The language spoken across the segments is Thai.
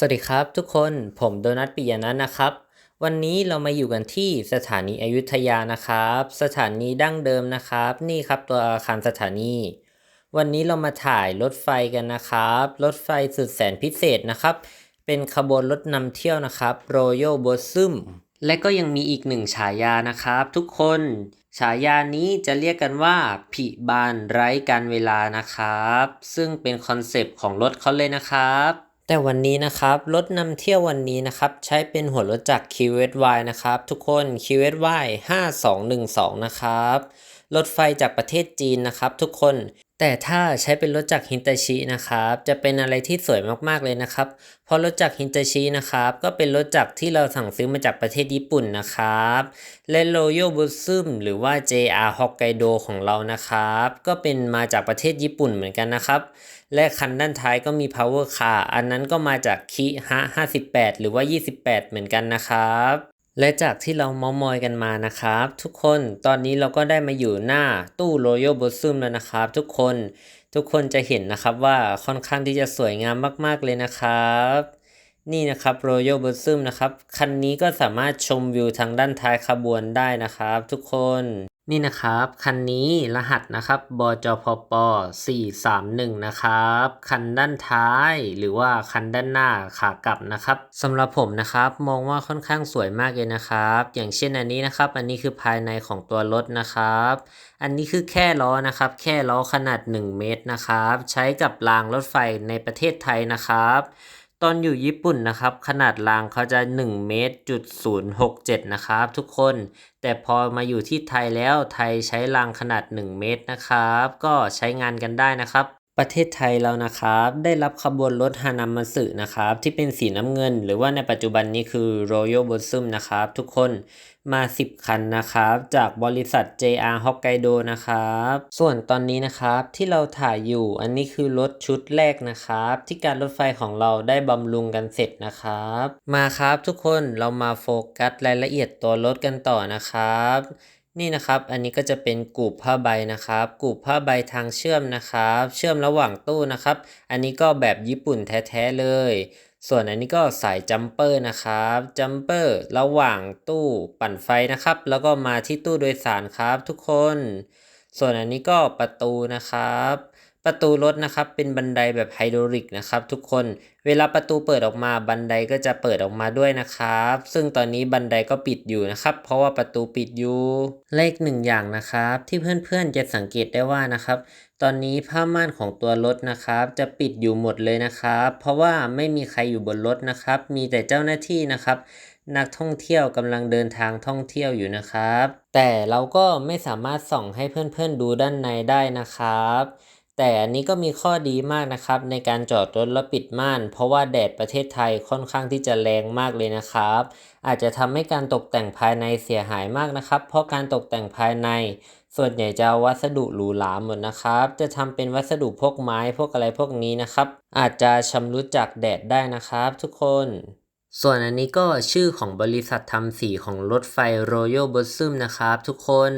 สวัสดีครับทุกคนผมโดนัทปิยนันท์นะครับ วันนี้เรามาอยู่กันที่สถานีอยุธยานะครับ สถานีดั้งเดิมนะครับ นี่ครับตัวอาคารสถานี วันนี้เรามาถ่ายรถไฟกันนะครับ รถไฟสุดแสนพิเศษนะครับ เป็นขบวนรถนำเที่ยวนะครับ Royal b o s u m และก็ยังมีอีกหนึ่งฉายานะครับ ทุกคนฉายานี้จะเรียกกันว่าผิบานไร้การเวลานะครับ ซึ่งเป็นคอนเซปต์ของรถเขาเลยนะครับ แต่วันนี้นะครับรถนำเที่ยววันนี้นะครับใช้เป็นหัวรถจักร QSY นะครับทุกคน QSY 5212 นะครับรถไฟจากประเทศจีนนะครับทุกคนแต่ถ้าใช้เป็นรถจักฮินตาชินะครับจะเป็นอะไรที่สวยมากๆเลยนะครับเพราะรถจักฮินตาชินะครับก็เป็นรถจักรที่เราสั่งซื้อมาจากประเทศญี่ปุ่นนะครับและ Royal b o s u m หรือว่า JR Hokkaido ของเรานะครับก็เป็นมาจากประเทศญี่ปุ่นเหมือนกันนะครับ และคันด้านท้ายก็มี power car อันนั้นก็มาจากคิฮะ58 หรือว่า 28 เหมือนกันนะครับ และจากที่เราเมามอยกันมานะครับ ทุกคนตอนนี้เราก็ได้มาอยู่หน้าตู้ Royal b o s u m แล้วนะครับ ทุกคนทุกคนจะเห็นนะครับว่าค่อนข้างที่จะสวยงามมาก ๆ เลยนะครับนี่นะครับ Royal b o s u m นะครับ คันนี้ก็สามารถชมวิวทางด้านท้ายขบวนได้นะครับทุกคน นี่นะครับ คันนี้รหัสนะครับบจพป431 นะครับ คันด้านท้ายหรือว่าคันด้านหน้าขากลับนะครับสำหรับผมนะครับมองว่าค่อนข้างสวยมากเลยนะครับ อย่างเช่นอันนี้นะครับ อันนี้คือภายในของตัวรถนะครับ อันนี้คือแค่ล้อนะครับ แค่ล้อขนาด 1 เมตรนะครับ ใช้กับรางรถไฟในประเทศไทยนะครับ ตอนอยู่ญี่ปุ่นนะครับ ขนาดรางเขาจะ1เมตรจุด067นะครับ ทุกคน แต่พอมาอยู่ที่ไทยแล้วไทยใช้รางขนาด 1 เมตรนะครับ ก็ใช้งานกันได้นะครับ ประเทศไทยเรานะครับ ได้รับขบวนรถฮานามัสึนะครับ ที่เป็นสีน้ำเงิน หรือว่าในปัจจุบันนี้คือ Royal b o s u m นะครับ ทุกคนมา 10 คันนะครับ จากบริษัท JR Hokkaido นะครับ ส่วนตอนนี้นะครับที่เราถ่ายอยู่อันนี้คือรถชุดแรกนะครับ ที่การรถไฟของเราได้บำรุงกันเสร็จนะครับ มาครับทุกคนเรามาโฟกัสรายละเอียดตัวรถกันต่อนะครับ นี่นะครับอันนี้ก็จะเป็นกลุ่มผ้าใบนะครับกลุ่มผ้าใบทางเชื่อมนะครับ เชื่อมระหว่างตู้นะครับ อันนี้ก็แบบญี่ปุ่นแท้ๆเลย ส่วนอันนี้ก็สายจัมเปอร์นะครับจัมเปอร์ระหว่างตู้ปั่นไฟนะครับ แล้วก็มาที่ตู้โดยสารครับทุกคน ส่วนอันนี้ก็ประตูนะครับ ประตูรถนะครับเป็นบันไดแบบไฮดรอลิกนะครับทุกคนเวลาประตูเปิดออกมาบันไดก็จะเปิดออกมาด้วยนะครับ ซึ่งตอนนี้บันไดก็ปิดอยู่นะครับ เพราะว่าประตูปิดอยู่เลขหนึ่งอย่างนะครับ ที่เพื่อนๆจะสังเกตได้ว่านะครับตอนนี้ผ้าม่านของตัวรถนะครับ จะปิดอยู่หมดเลยนะครับ เพราะว่าไม่มีใครอยู่บนรถนะครับ มีแต่เจ้าหน้าที่นะครับนักท่องเที่ยวกำลังเดินทางท่องเที่ยวอยู่นะครับ แต่เราก็ไม่สามารถส่องให้เพื่อนๆดูด้านในได้นะครับ แต่อันนี้ก็มีข้อดีมากนะครับในการจอดรถแล้วปิดม่าน เพราะว่าแดดประเทศไทยค่อนข้างที่จะแรงมากเลยนะครับ อาจจะทำให้การตกแต่งภายในเสียหายมากนะครับ เพราะการตกแต่งภายใน ส่วนใหญ่จะวัสดุหรูหราหมดนะครับ จะทำเป็นวัสดุพวกไม้พวกอะไรพวกนี้นะครับ อาจจะชำรุดจากแดดได้นะครับ ทุกคน ส่วนอันนี้ก็ชื่อของบริษัททำสีของรถไฟ Royal b o s u m นะครับทุกคน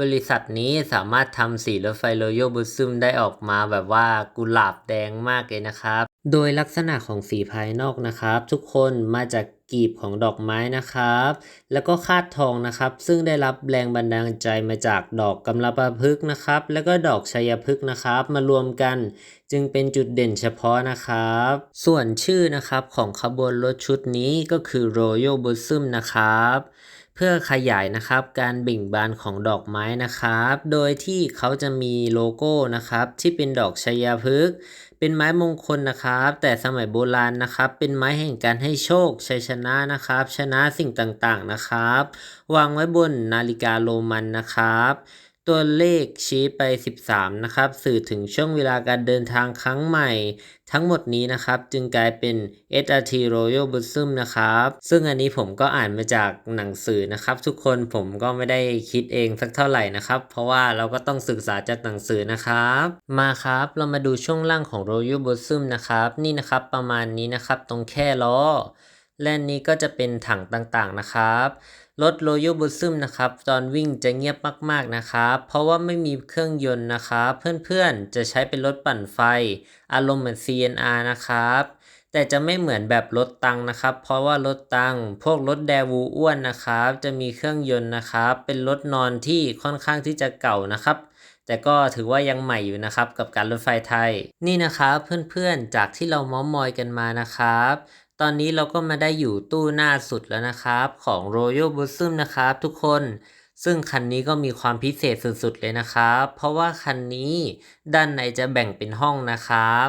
บริษัทนี้สามารถทำสีรถไฟ Royal b o s u m ได้ออกมาแบบว่ากุหลาบแดงมากเลยนะครับ โดยลักษณะของสีภายนอกนะครับ ทุกคนมาจาก กีบของดอกไม้นะครับ แล้วก็คาดทองนะครับ ซึ่งได้รับแรงบันดาลใจมาจากดอกกำลาปะพึกษ์นะครับ แล้วก็ดอกชัยพฤกษ์นะครับ มารวมกันจึงเป็นจุดเด่นเฉพาะนะครับ ส่วนชื่อนะครับของขบวนรถชุดนี้ก็คือ Royal b o s u m นะครับเพื่อขยายนะครับการเบ่งบานของดอกไม้นะครับ โดยที่เขาจะมีโลโก้นะครับที่เป็นดอกชัยพฤกษ์ เป็นไม้มงคลนะครับ แต่สมัยโบราณนะครับ เป็นไม้แห่งการให้โชคชัยชนะนะครับ ชนะสิ่งต่างๆนะครับ วางไว้บนนาฬิกาโรมันนะครับ ตัวเลขชี้ไป 13 นะครับ สื่อถึงช่วงเวลาการเดินทางครั้งใหม่ ทั้งหมดนี้นะครับ จึงกลายเป็น SRT Royal b o s u m นะครับ ซึ่งอันนี้ผมก็อ่านมาจากหนังสือนะครับ ทุกคนผมก็ไม่ได้คิดเองสักเท่าไหร่นะครับ เพราะว่าเราก็ต้องศึกษาจากหนังสือนะครับ มาครับเรามาดูช่วงล่างของ Royal b o s u m นะครับ นี่นะครับประมาณนี้นะครับ ตรงแค่ล้อและนี้ก็จะเป็นถังต่างๆนะครับ รถ Royal b o s u m นะครับ ตอนวิ่งจะเงียบมากๆนะครับ เพราะว่าไม่มีเครื่องยนต์นะครับเพื่อนๆจะใช้เป็นรถปั่นไฟ อารมณ์เหมือน CNR นะครับแต่จะไม่เหมือนแบบรถตังนะครับ เพราะว่ารถตังพวกรถแดวูอ้วนนะครับ จะมีเครื่องยนต์นะครับ เป็นรถนอนที่ค่อนข้างที่จะเก่านะครับ แต่ก็ถือว่ายังใหม่อยู่นะครับกับการรถไฟไทย นี่นะครับเพื่อนๆจากที่เราม้อมอยกันมานะครับ ตอนนี้เราก็มาได้อยู่ตู้หน้าสุดแล้วนะครับของ Royal b o s o m นะครับทุกคนซึ่งคันนี้ก็มีความพิเศษสุดๆเลยนะครับ เพราะว่าคันนี้ด้านในจะแบ่งเป็นห้องนะครับ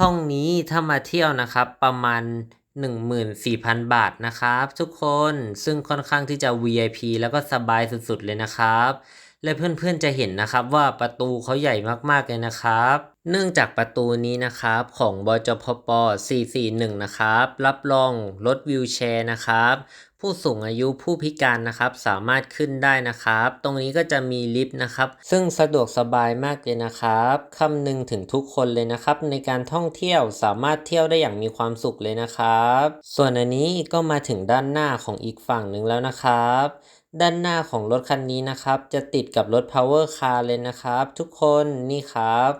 ห้องนี้ถ้ามาเที่ยวนะครับประมาณ 14,000 บาทนะครับ ทุกคนซึ่งค่อนข้างที่จะ VIP แล้วก็สบายสุดๆเลยนะครับ และเพื่อนๆจะเห็นนะครับว่าประตูเขาใหญ่มากๆเลยนะครับ เนื่องจากประตูนี้นะครับของบจพป 441 นะครับ รับรองรถวิวแชร์นะครับ ผู้สูงอายุผู้พิการนะครับสามารถขึ้นได้นะครับ ตรงนี้ก็จะมีลิฟต์นะครับ ซึ่งสะดวกสบายมากเลยนะครับคำนึงถึงทุกคนเลยนะครับ ในการท่องเที่ยวสามารถเที่ยวได้อย่างมีความสุขเลยนะครับ ส่วนอันนี้ก็มาถึงด้านหน้าของอีกฝั่งหนึ่งแล้วนะครับ ด้านหน้าของรถคันนี้นะครับ จะติดกับรถ Power Car เลยนะครับ ทุกคนนี่ครับ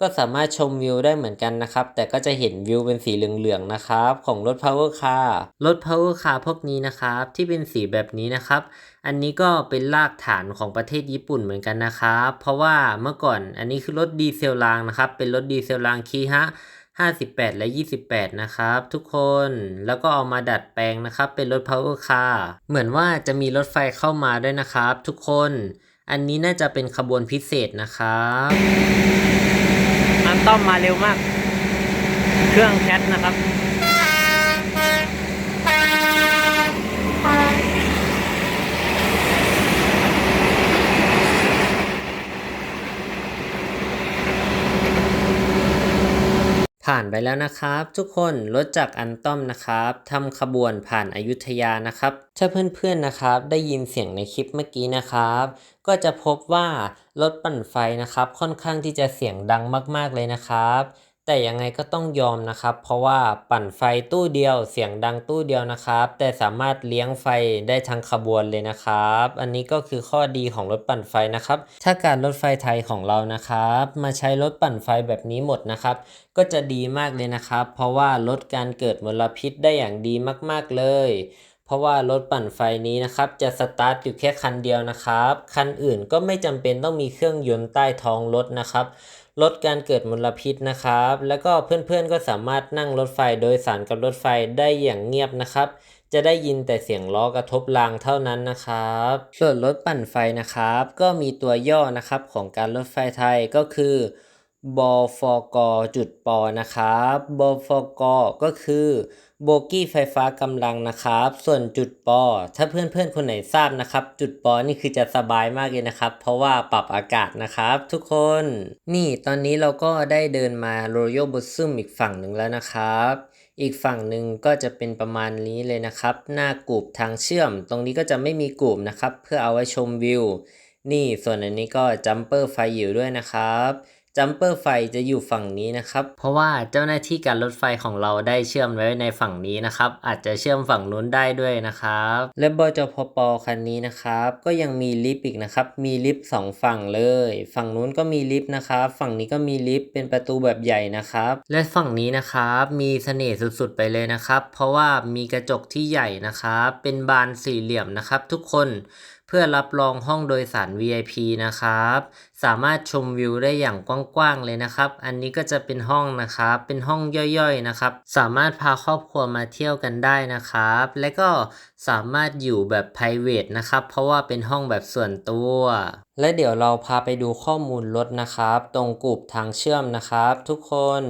ก็สามารถชมวิวได้เหมือนกันนะครับ แต่ก็จะเห็นวิวเป็นสีเหลืองๆนะครับ ของรถ Power Car รถ Power Car พวกนี้นะครับ ที่เป็นสีแบบนี้นะครับ อันนี้ก็เป็นรากฐานของประเทศญี่ปุ่นเหมือนกันนะครับ เพราะว่าเมื่อก่อนอันนี้คือรถดีเซลรางนะครับ เป็นรถดีเซลรางคีฮะ 58 และ 28 นะครับทุกคนแล้วก็เอามาดัดแปลงนะครับ เป็นรถ Power Car เหมือนว่าจะมีรถไฟเข้ามาด้วยนะครับ ทุกคน อันนี้น่าจะเป็นขบวนพิเศษนะครับอันต้อมมาเร็วมาก เครื่องแคทนะครับ ผ่านไปแล้วนะครับ ทุกคนรถจากอันต้อมนะครับทำขบวนผ่านอายุทยานะครับ ถ้าเพื่อนๆนะครับ ได้ยินเสียงในคลิปเมื่อกี้นะครับ ก็จะพบว่ารถปั่นไฟนะครับ ค่อนข้างที่จะเสียงดังมากๆเลยนะครับ แต่ยังไงก็ต้องยอมนะครับ เพราะว่าปั่นไฟตู้เดียวเสียงดังตู้เดียวนะครับ แต่สามารถเลี้ยงไฟได้ทั้งขบวนเลยนะครับ อันนี้ก็คือข้อดีของรถปั่นไฟนะครับ ถ้าการรถไฟไทยของเรานะครับ มาใช้รถปั่นไฟแบบนี้หมดนะครับ ก็จะดีมากเลยนะครับ เพราะว่าลดการเกิดมลพิษได้อย่างดีมาก ๆ เลยเพราะว่ารถปั่นไฟนี้นะครับจะสตาร์ทอยู่แค่คันเดียวนะครับ คันอื่นก็ไม่จำเป็นต้องมีเครื่องยนต์ใต้ท้องรถนะครับ ลดการเกิดมลพิษนะครับ แล้วก็เพื่อนๆก็สามารถนั่งรถไฟโดยสารกับรถไฟได้อย่างเงียบนะครับ จะได้ยินแต่เสียงล้อกระทบรางเท่านั้นนะครับ ส่วนรถปั่นไฟนะครับ ก็มีตัวย่อนะครับของการรถไฟไทยก็คือ บฟกจุดปอนะครับบฟกก็คือโบกี้ไฟฟ้ากำลังนะครับ ส่วนจุดปอ ถ้าเพื่อนๆ คนไหนทราบนะครับ จุดปอนี่คือจะสบายมากเลยนะครับ เพราะว่าปรับอากาศนะครับ ทุกคน นี่ตอนนี้เราก็ได้เดินมา Royal b o s o m อีกฝั่งหนึ่งแล้วนะครับ อีกฝั่งหนึ่งก็จะเป็นประมาณนี้เลยนะครับ หน้ากูบทางเชื่อม ตรงนี้ก็จะไม่มีกูบนะครับ เพื่อเอาไว้ชมวิว นี่ส่วนอันนี้ก็จัมเปอร์ไฟอยู่ด้วยนะครับ จัมเปอร์ไฟจะอยู่ฝั่งนี้นะครับ เพราะว่าเจ้าหน้าที่การรถไฟของเราได้เชื่อมไว้ในฝั่งนี้นะครับ อาจจะเชื่อมฝั่งนู้นได้ด้วยนะครับ และบจพปคันนี้นะครับ ก็ยังมีลิฟต์อีกนะครับ มีลิฟต์สองฝั่งเลย ฝั่งนู้นก็มีลิฟต์นะครับ ฝั่งนี้ก็มีลิฟต์เป็นประตูแบบใหญ่นะครับ และฝั่งนี้นะครับมีเสน่ห์สุดๆไปเลยนะครับ เพราะว่ามีกระจกที่ใหญ่นะครับ เป็นบานสี่เหลี่ยมนะครับ ทุกคน พื่อรับรองห้องโดยสาร VIP นะครับ สามารถชมวิวได้อย่างกว้างๆเลยนะครับ อันนี้ก็จะเป็นห้องนะครับ เป็นห้องย่อยๆนะครับ สามารถพาครอบครัวมาเที่ยวกันได้นะครับ และก็สามารถอยู่แบบ p r i v a t นะครับ เพราะว่าเป็นห้องแบบส่วนตัว และเดี๋ยวเราพาไปดูข้อมูลรถนะครับ ตรงกลุ่มทางเชื่อมนะครับ ทุกคน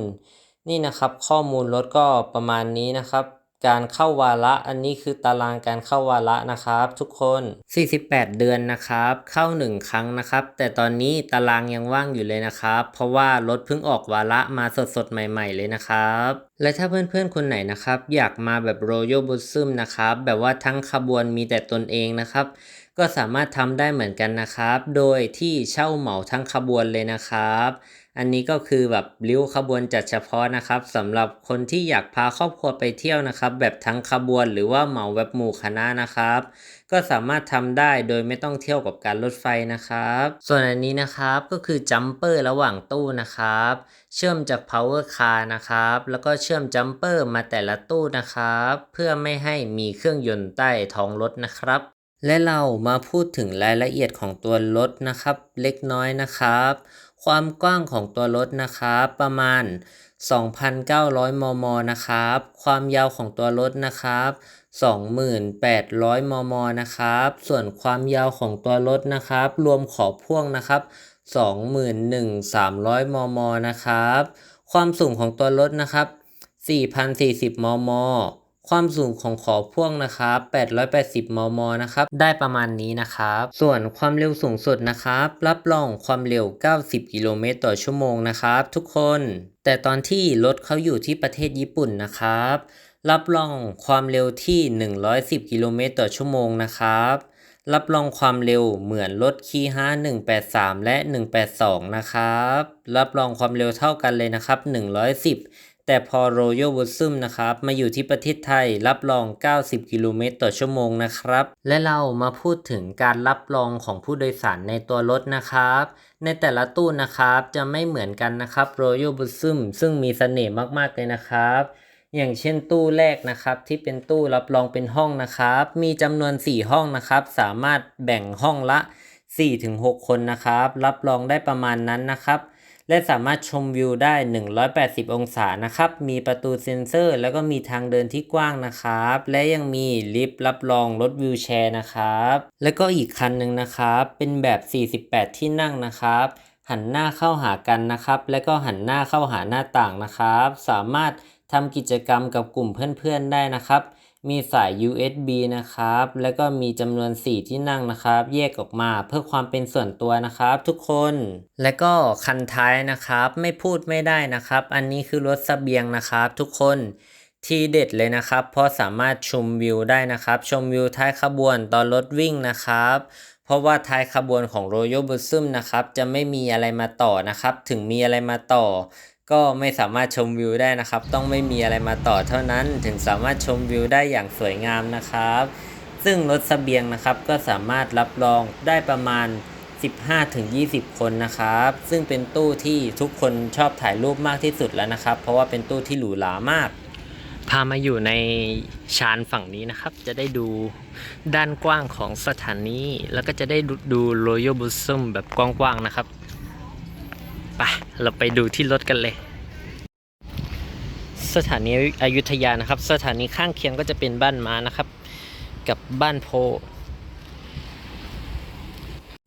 นี่นะครับข้อมูลรถก็ประมาณนี้นะครับ การเข้าวาระอันนี้คือตารางการเข้าวาระนะครับทุกคน 48 เดือนนะครับ เข้า 1 ครั้งนะครับ แต่ตอนนี้ตารางยังว่างอยู่เลยนะครับ เพราะว่ารถเพิ่งออกวาระมาสดๆ ใหม่ๆ เลยนะครับและถ้าเพื่อนๆ คนไหนนะครับ อยากมาแบบ Royal b o s o m นะครับ แบบว่าทั้งขบวนมีแต่ตนเองนะครับ ก็สามารถทำได้เหมือนกันนะครับ โดยที่เช่าเหมาทั้งขบวนเลยนะครับ อันนี้ก็คือแบบริ้วขบวนจัดเฉพาะนะครับสำหรับคนที่อยากพาครอบครัวไปเที่ยวนะครับ แบบทั้งขบวนหรือว่าเหมาแบบหมู่คณะนะครับ ก็สามารถทำได้โดยไม่ต้องเที่ยวกับการรถไฟนะครับ ส่วนอันนี้นะครับก็คือจัมเปอร์ระหว่างตู้นะครับ เชื่อมจาก power car นะครับ แล้วก็เชื่อมจัมเปอร์มาแต่ละตู้นะครับ เพื่อไม่ให้มีเครื่องยนต์ใต้ท้องรถนะครับและเรามาพูดถึงรายละเอียดของตัวรถนะครับ เล็กน้อยนะครับ ความกว้างของตัวรถนะครับประมาณ 2,900 มม นะครับ ความยาวของตัวรถนะครับ 2,800 มม นะครับ ส่วนความยาวของตัวรถนะครับ รวมขอบพ่วงนะครับ 21,300 มม นะครับ ความสูงของตัวรถนะครับ4,040 มม ความสูงของขอพ่วงนะครับ880 มม นะครับ ได้ประมาณนี้นะครับ ส่วนความเร็วสูงสุดนะครับ รับรองความเร็ว 90 กิโลเมตรต่อชั่วโมงนะครับ ทุกคน แต่ตอนที่รถเขาอยู่ที่ประเทศญี่ปุ่นนะครับ รับรองความเร็วที่ 110 กิโลเมตรต่อชั่วโมงนะครับ รับรองความเร็วเหมือนรถคีฮา183 และ 182 นะครับ รับรองความเร็วเท่ากันเลยนะครับ 110 แต่พอ Royal w o o d s u m นะครับ มาอยู่ที่ประเทศไทยรับรอง 90 กิโลเมตรต่อชั่วโมงนะครับ และเรามาพูดถึงการรับรองของผู้โดยสารในตัวรถนะครับ ในแต่ละตู้นะครับจะไม่เหมือนกันนะครับ Royal w o o d s u m ซึ่งมีเสน่ห์มาก ๆ เลยนะครับอย่างเช่นตู้แรกนะครับที่เป็นตู้รับรองเป็นห้องนะครับ มีจำนวน 4 ห้องนะครับ สามารถแบ่งห้องละ 4-6 คนนะครับ รับรองได้ประมาณนั้นนะครับ และสามารถชมวิวได้ 180 องศานะครับ มีประตูเซ็นเซอร์ แล้วก็มีทางเดินที่กว้างนะครับ และยังมีลิฟต์รับรองรถวิวแชร์นะครับ แล้วก็อีกคันหนึ่งนะครับ เป็นแบบ 48 ที่นั่งนะครับ หันหน้าเข้าหากันนะครับ และก็หันหน้าเข้าหาหน้าต่างนะครับ สามารถทำกิจกรรมกับกลุ่มเพื่อนๆได้นะครับ มีสาย USB นะครับ แล้วก็มีจำนวน 4 ที่นั่งนะครับ แยกออกมาเพื่อความเป็นส่วนตัวนะครับทุกคน และก็คันท้ายนะครับ ไม่พูดไม่ได้นะครับ อันนี้คือรถเสบียงนะครับ ทุกคนทีเด็ดเลยนะครับ เพราะสามารถชมวิวได้นะครับ ชมวิวท้ายขบวนตอนรถวิ่งนะครับ เพราะว่าท้ายขบวนของ Royal b u s u m นะครับ จะไม่มีอะไรมาต่อนะครับ ถึงมีอะไรมาต่อ ก็ไม่สามารถชมวิวได้นะครับ ต้องไม่มีอะไรมาต่อเท่านั้นถึงสามารถชมวิวได้อย่างสวยงามนะครับ ซึ่งรถเสบียงนะครับก็สามารถรับรองได้ประมาณ 15-20 คนนะครับ ซึ่งเป็นตู้ที่ทุกคนชอบถ่ายรูปมากที่สุดแล้วนะครับ เพราะว่าเป็นตู้ที่หรูหรามากพามาอยู่ในชานฝั่งนี้นะครับ จะได้ดูด้านกว้างของสถานีแล้วก็จะได้ดูดู Royal b u s u m แบบกว้างๆนะครับ ปเราไปดูที่รถกันเลย สถานีอยุธยานะครับ สถานีข้างเคียงก็จะเป็นบ้านม้านะครับ กับบ้านโพ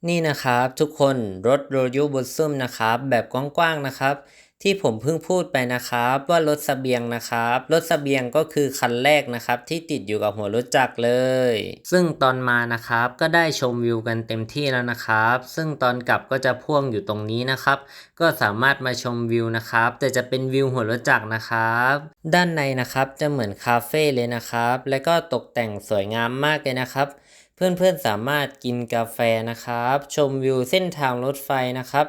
นี่นะครับทุกคนรถ Royal b u s u m นะครับ แบบกว้างๆนะครับ ที่ผมเพิ่งพูดไปนะครับว่ารถเสบียงนะครับรถเสบียงก็คือคันแรกนะครับที่ติดอยู่กับหัวรถจักรเลย ซึ่งตอนมานะครับก็ได้ชมวิวกันเต็มที่แล้วนะครับ ซึ่งตอนกลับก็จะพ่วงอยู่ตรงนี้นะครับ ก็สามารถมาชมวิวนะครับ แต่จะเป็นวิวหัวรถจักรนะครับ ด้านในนะครับจะเหมือนคาเฟ่เลยนะครับ และก็ตกแต่งสวยงามมากเลยนะครับเพื่อนๆสามารถกินกาแฟนะครับ ชมวิวเส้นทางรถไฟนะครับ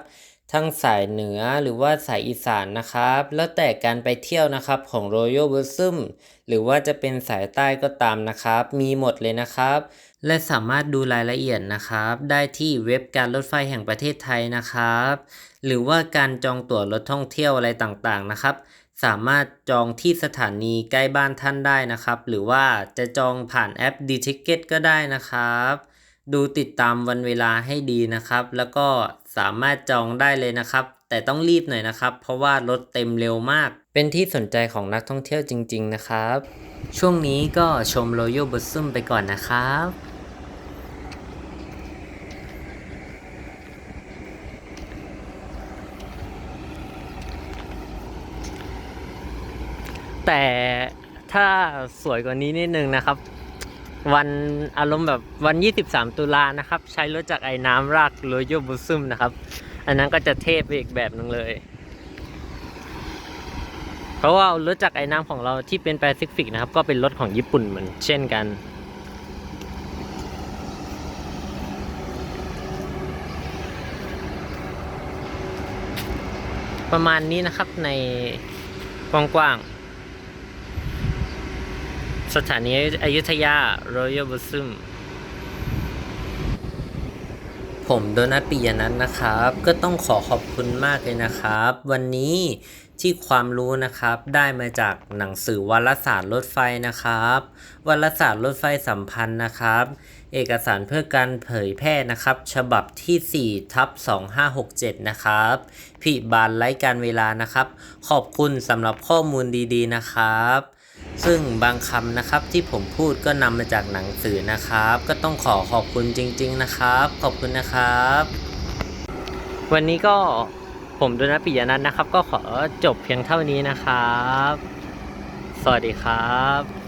ทั้งสายเหนือหรือว่าสายอีสานนะครับ แล้วแต่การไปเที่ยวนะครับของ Royal b u s u m หรือว่าจะเป็นสายใต้ก็ตามนะครับ มีหมดเลยนะครับ และสามารถดูรายละเอียดนะครับ ได้ที่เว็บการรถไฟแห่งประเทศไทยนะครับ หรือว่าการจองตั๋วรถท่องเที่ยวอะไรต่างๆนะครับ สามารถจองที่สถานีใกล้บ้านท่านได้นะครับ หรือว่าจะจองผ่านแอป d t i c k e t ก็ได้นะครับ ดูติดตามวันเวลาให้ดีนะครับ แล้วก็สามารถจองได้เลยนะครับ แต่ต้องรีบหน่อยนะครับ เพราะว่ารถเต็มเร็วมาก เป็นที่สนใจของนักท่องเที่ยวจริง ๆ นะครับ ช่วงนี้ก็ชม Royal b u s u m ไปก่อนนะครับแต่ถ้าสวยกว่านี้นิดนึงนะครับ วันอารมณ์แบบวัน 23 ตุลานะครับ ใช้รถจากไอ้น้ำรากโรโยบุซึมนะครับ อันนั้นก็จะเทพไปอีกแบบหนึงเลย เพราะว่ารถจากไอ้น้ำของเราที่เป็นแปซิฟิกนะครับ ก็เป็นรถของญี่ปุ่นเหมือนเช่นกันนประมาณนี้นะครับในกว้างๆ สถานีอยุธยา Royal b u s u m ผมโดนัทปิยนัทนะครับ ก็ต้องขอขอบคุณมากเลยนะครับ วันนี้ที่ความรู้นะครับได้มาจากหนังสือวารสารรถไฟนะครับวารสารรถไฟสัมพันธ์นะครับ เอกสารเพื่อการเผยแพร่นะครับ ฉบับที่4ทับ2567 นะครับผิบานไร้การเวลานะครับ ขอบคุณสำหรับข้อมูลดีๆนะครับ ซึ่งบางคำนะครับที่ผมพูดก็นำมาจากหนังสือนะครับ ก็ต้องขอขอบคุณจริง ๆ นะครับ ขอบคุณนะครับ วันนี้ก็ผมโดนัทปิยนัทนะครับ ก็ขอจบเพียงเท่านี้นะครับ สวัสดีครับ